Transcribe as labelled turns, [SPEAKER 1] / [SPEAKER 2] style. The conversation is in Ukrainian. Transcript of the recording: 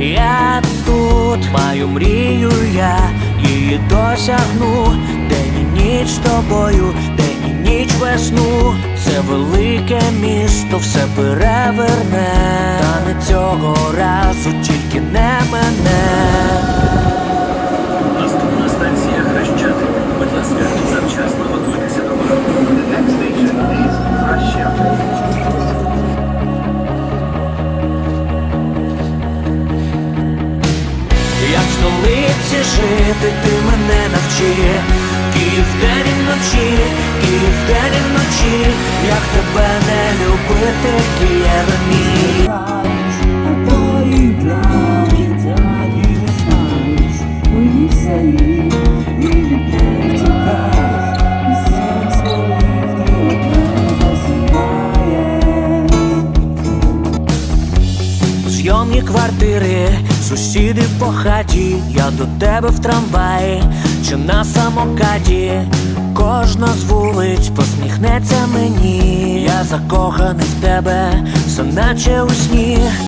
[SPEAKER 1] Я тут маю мрію, я її досягну. День і ніч тобою, день і ніч весну. Це велике місто, все переверне. Та не цього разу, тільки не мене. Столиці жити, ти мене навчи Київ день і вночі, Київ день і вночі, як тебе не любити, Києве мій
[SPEAKER 2] I thought you drowned, you died,
[SPEAKER 1] Зйомні квартири, сусіди по хаті, я до тебе в трамваї чи на самокаті. Кожна з вулиць посміхнеться мені. Я закоханий в тебе, все наче у сні.